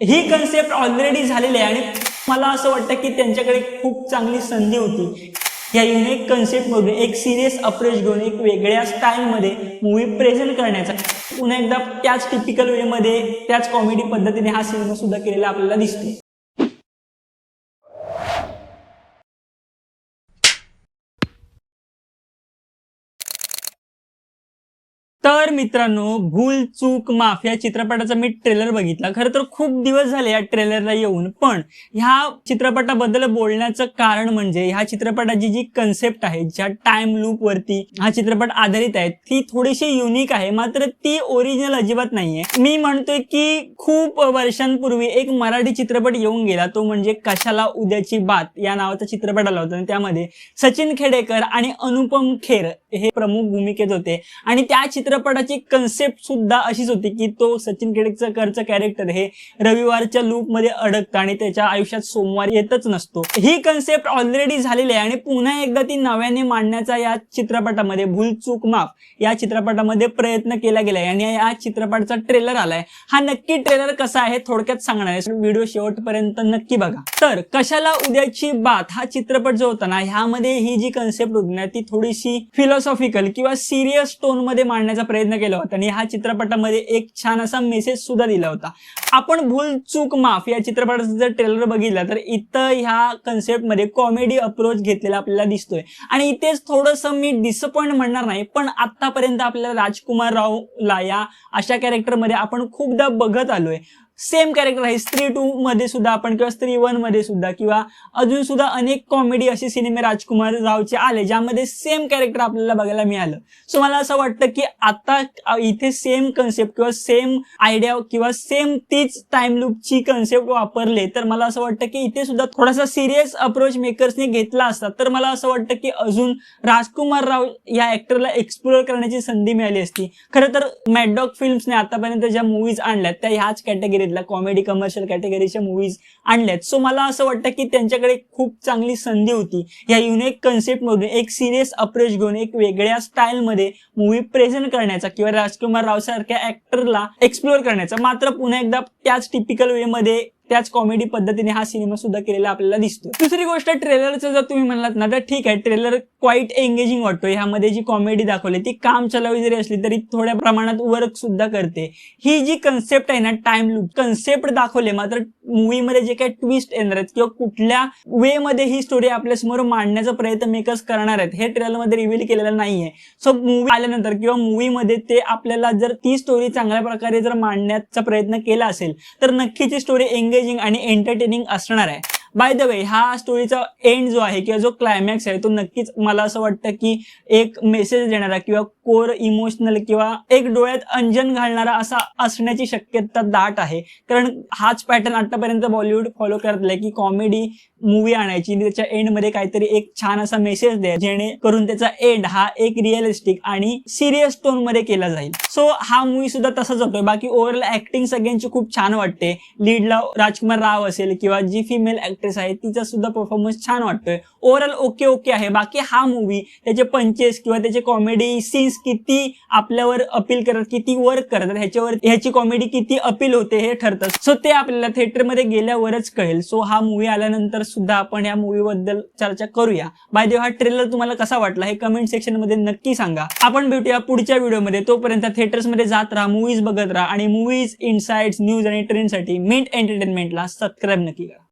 ही concept already झालेली आहे आणि मला असं वाटतं की त्यांच्याकडे खूप चांगली संधी होती. या युनिक कन्सेप्टमधून एक सिरियस अप्रोच घेऊन एक वेगळ्या स्टाईलमध्ये मूवी प्रेझेंट करण्याचा. पुन्हा एकदा त्याच टिपिकल वेमध्ये त्याच कॉमेडी पद्धतीने हा सिनेमा सुद्धा केलेला आपल्याला दिसतो तर मित्रांनो भूल चूक माफ या चित्रपटाचा मी ट्रेलर बघितला. खरं तर खूप दिवस झाले या ट्रेलरला येऊन पण ह्या चित्रपटाबद्दल बोलण्याचं कारण म्हणजे ह्या चित्रपटाची जी कन्सेप्ट आहे ज्या टाइम लूप वरती हा चित्रपट आधारित आहे ती थोडीशी युनिक आहे मात्र ती ओरिजिनल अजिबात नाहीये. मी म्हणतोय की खूप वर्षांपूर्वी एक मराठी चित्रपट येऊन गेला तो म्हणजे कशाला उद्याची बात या नावाचा चित्रपट आला होता. आणि त्यामध्ये सचिन खेडेकर आणि अनुपम खेर हे प्रमुख भूमिकेत होते. आणि त्या चित्रपटाची कन्सेप्ट सुद्धा अशीच होती की तो सचिन खेडेकरचं कॅरेक्टर हे रविवारच्या लूपमध्ये अडकतं आणि त्याच्या आयुष्यात सोमवार येतच नसतो. ही कन्सेप्ट ऑलरेडी झालेली आहे आणि पुन्हा एकदा ती नव्याने मांडण्याचा या चित्रपटामध्ये भूल चूक माफ या चित्रपटामध्ये प्रयत्न केला गेलाय आणि या चित्रपटाचा ट्रेलर आलाय. हा नक्की ट्रेलर कसा आहे थोडक्यात सांगणार आहे. व्हिडिओ शेवटपर्यंत नक्की बघा. तर कशाला उद्याची बात हा चित्रपट जो होता ना ह्यामध्ये ही जी कन्सेप्ट होती ना ती थोडीशी फिलॉसॉफिकल किंवा सिरियस टोनमध्ये मांडण्याचा प्रयत्न केला होता आणि ह्या चित्रपटामध्ये एक छान असा मेसेज सुद्धा दिला होता. आपण भूल चूक माफ या चित्रपटाचा जर ट्रेलर बघितला तर इथं ह्या कन्सेप्टमध्ये कॉमेडी अप्रोच घेतलेला आपल्याला दिसतोय. आणि इथेच थोडंसं मी डिसअपॉइंट म्हणणार नाही पण आतापर्यंत आपल्याला राजकुमार रावला या अशा कॅरेक्टरमध्ये आपण खूपदा बघत आलोय. सेम कॅरेक्टर आहे. स्त्री टू मध्ये सुद्धा आपण किंवा स्त्री वनमध्ये सुद्धा किंवा अजून सुद्धा अनेक कॉमेडी असे सिनेमे राजकुमार रावचे आले ज्यामध्ये सेम कॅरेक्टर आपल्याला बघायला मिळालं. सो मला असं वाटतं की आता इथे सेम कन्सेप्ट किंवा सेम आयडिया किंवा सेम तीच टाइम लूपची कन्सेप्ट वापरले तर मला असं वाटतं की इथे सुद्धा थोडासा सिरियस अप्रोच मेकर्सने घेतला असता. तर मला असं वाटतं की अजून राजकुमार राव या ऍक्टरला एक्सप्लोर करण्याची संधी मिळाली असती. खरं तर मॅडॉग फिल्म्सने आतापर्यंत ज्या मूवीज आणल्यात त्या ह्याच कॅटेगरी कॅटेगरीतल्या कॉमेडी कमर्शियल कॅटेगरीच्या मूवीज आणल्यात. सो मला असं वाटतं की त्यांच्याकडे खूप चांगली संधी होती. या युनिक कन्सेप्टमधून एक सिरियस अप्रोच घेऊन एक वेगळ्या स्टाईलमध्ये मूवी प्रेझेंट करण्याचा किंवा राजकुमार राव सारख्या ऍक्टरला एक्सप्लोर करण्याचा. मात्र पुन्हा एकदा त्याच टिपिकल वेमध्ये त्याच कॉमेडी पद्धतीने हा सिनेमा सुद्धा केलेला आपल्याला दिसतो दुसरी गोष्ट ट्रेलरचं जर तुम्ही म्हणलात ना तर ठीक आहे ट्रेलर क्वाईट एंगेजिंग वाटतो ह्यामध्ये जी कॉमेडी दाखवली ती काम चलावी जरी असली तरी थोड्या प्रमाणात वर्क सुद्धा करते. ही जी कन्सेप्ट आहे ना टाइम लूप कन्सेप्ट दाखवले मात्र मूवीमध्ये जे काही ट्विस्ट येणार आहेत किंवा कुठल्या वे मध्ये ही स्टोरी आपल्यासमोर मांडण्याचा प्रयत्न मेकर्स करणार आहेत हे ट्रेलरमध्ये रिव्हील केलेलं नाहीये. सो मूवी आल्यानंतर किंवा मूवीमध्ये ते आपल्याला जर ती स्टोरी चांगल्या प्रकारे जर मांडण्याचा प्रयत्न केला असेल तर नक्कीच ही स्टोरी एंगेजिंग आणि एंटरटेनिंग असणार आहे. बाय द वे हा स्टोरीचा एंड जो आहे किंवा जो क्लायमॅक्स आहे तो नक्कीच मला असं वाटतं की एक मेसेज देणारा किंवा कोर इमोशनल किंवा एक डोळ्यात अंजन घालणारा असा असण्याची शक्यता दाट आहे. कारण हाच पॅटर्न आतापर्यंत बॉलिवूड फॉलो करत आहे की कॉमेडी मूवी आणायची त्याच्या एंडमध्ये काहीतरी एक छान असा मेसेज द्या जेणेकरून त्याचा एंड हा एक रिअलिस्टिक आणि सिरियस टोनमध्ये केला जाईल. सो हा मूवी सुद्धा तसाच होतोय. बाकी ओव्हरऑल ऍक्टिंग सगळ्यांची खूप छान वाटते. लीडला राजकुमार राव असेल किंवा जी फिमेल ऍक्ट्रेस आहे तिचा सुद्धा परफॉर्मन्स छान वाटतोय. ओव्हरऑल ओके ओके आहे. बाकी हा मूवी त्याचे पंचेस किंवा त्याचे कॉमेडी सीन्स किती आपल्यावर अपील करतात किती वर्क करतात ह्याच्यावर ह्याची कॉमेडी किती अपील होते हे ठरतात सो ते आपल्याला थिएटरमध्ये गेल्यावरच कळेल. सो हा मूवी आल्यानंतर सुद्धा आपण या मूवी बद्दल चर्चा करूया. बाय देव हा ट्रेलर तुम्हाला कसा वाटला हे कमेंट सेक्शनमध्ये नक्की सांगा. आपण भेटूया पुढच्या व्हिडिओमध्ये तोपर्यंत थिएटर्समध्ये जात राहा मूवीज बघत राहा आणि मूवीज इनसाइट्स न्यूज आणि ट्रेंडसाठी मिंट एंटरटेनमेंटला सबस्क्राईब नक्की करा.